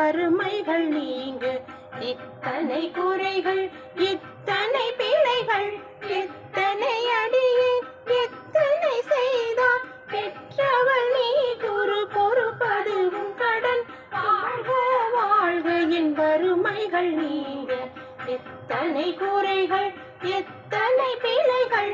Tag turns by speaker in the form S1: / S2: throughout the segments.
S1: வறுமைகள் நீங்கு. இத்தனை குறைகள் இத்தனை பிழைகள். எத்தனை அடியே எத்தனை செய்தார் பெற்றவள் நீ குரு பொறுப்பது உன் கடன். வாழ்க வாழ்க என் வறுமைகள் நீங்க. எத்தனை குறைகள் எத்தனை பிழைகள்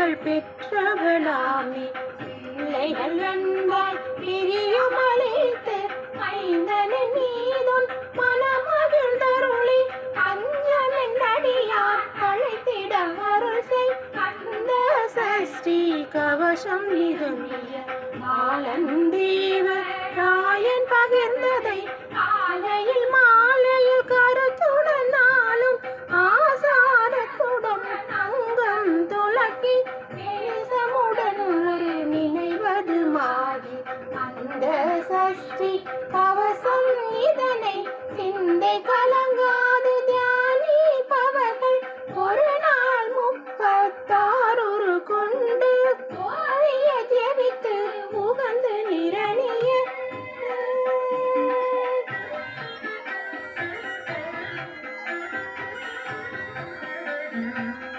S1: குறமகள் பெற்றவளாமே. பிள்ளைகள் அன்பாய் பிரியமளித்து மைந்தன நீதும் மனமகிழ்ந்தருளி அஞ்சலின் அடியார் அழைத்திட அருள் செய். அந்த சஷ்டி கவசம் இதுங்கிய மாலன் தேவ மாறி அந்த சஷ்டி. கவசம் இதனை சிந்தை கலங்காது தியானிப்பவர்கள் ஒரு நாள் முப்பத்தாறு கொண்டு கோரிய ஜெபித்து உகந்து நிரணிய. thank you